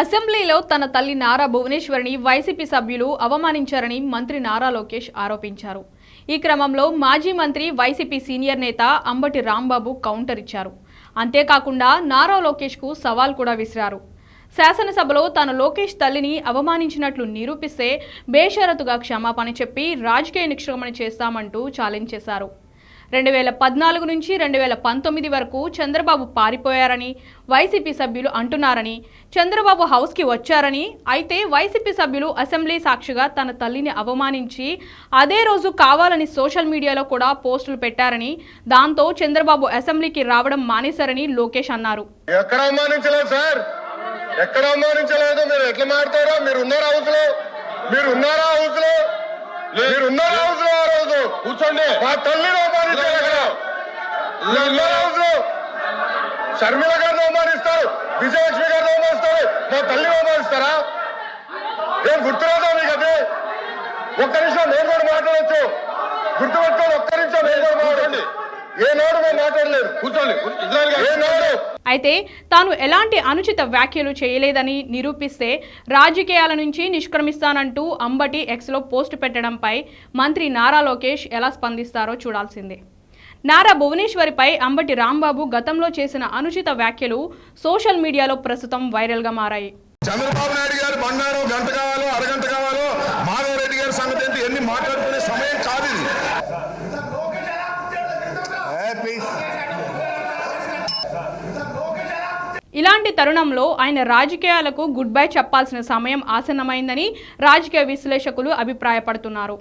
అసెంబ్లీలో తన తల్లి నారా భువనేశ్వరిని వైసీపీ సభ్యులు అవమానించారని మంత్రి నారా లోకేష్ ఆరోపించారు. ఈ క్రమంలో మాజీ మంత్రి వైసీపీ సీనియర్ నేత అంబటి రాంబాబు కౌంటర్ ఇచ్చారు. అంతేకాకుండా నారా లోకేష్కు సవాల్ కూడా విసిరారు. శాసనసభలో తాను లోకేష్ తల్లిని అవమానించినట్లు నిరూపిస్తే బేషరతుగా క్షమాపణ చెప్పి రాజకీయ నిష్క్రమణ చేస్తామంటూ ఛాలెంజ్ చేశారు. రెండు వేల పద్నాలుగు నుంచి రెండు వేల పంతొమ్మిది వరకు చంద్రబాబు పారిపోయారని వైసీపీ సభ్యులు అంటున్నారని చంద్రబాబు హౌస్కి వచ్చారని అయితే వైసీపీ సభ్యులు అసెంబ్లీ సాక్షిగా తన తల్లిని అవమానించి అదే రోజు కావాలని సోషల్ మీడియాలో కూడా పోస్టులు పెట్టారని దాంతో చంద్రబాబు అసెంబ్లీకి రావడం మానేశారని లోకేష్ అన్నారు. ఎక్కడ అవమానించలేదు సార్? ఎక్కడ అవమానించలేదు? మీరు ఎట్లా మాడతారో మీరు ఉన్నారా హౌస్లో మీరు ఉన్నారా హౌస్లో మీరు ఉన్నారా హౌస్ కూర్చోండి. మా తల్లిని అవమానించారు. అక్కడ షర్మిల గారిని అవమానిస్తారు. విజయలక్ష్మి గారిని అవమానిస్తారు. మా తల్లిని అవమానిస్తారా? ఏం గుర్తురాదా మీకు అది? ఒక్క నిమిషం నేను కూడా మాట్లాడచ్చు. గుర్తుపెట్టుకోండి ఒక్క నిమిషం నేను కూడా అయితే తాను ఎలాంటి అనుచిత వ్యాఖ్యలు చేయలేదని నిరూపిస్తే రాజకీయాల నుంచి నిష్క్రమిస్తానంటూ అంబటి ఎక్స్లో పోస్టు పెట్టడంపై మంత్రి నారా లోకేష్ ఎలా స్పందిస్తారో చూడాల్సిందే. నారా భువనేశ్వరిపై అంబటి రాంబాబు గతంలో చేసిన అనుచిత వ్యాఖ్యలు సోషల్ మీడియాలో ప్రస్తుతం వైరల్గా మారాయి. చంద్రబాబు నాయుడు గారు బంగారం గంట కావాలో అరగంట కావాలో మాధవ్ రెడ్డి గారి సంగతి ఏంటి? ఎన్ని మాట్లాడుకునే సమయం కాదు ఇది. ఇలాంటి తరుణంలో ఆయన రాజకీయాలకు గుడ్ బై చెప్పాల్సిన సమయం ఆసన్నమైందని రాజకీయ విశ్లేషకులు అభిప్రాయపడుతున్నారు.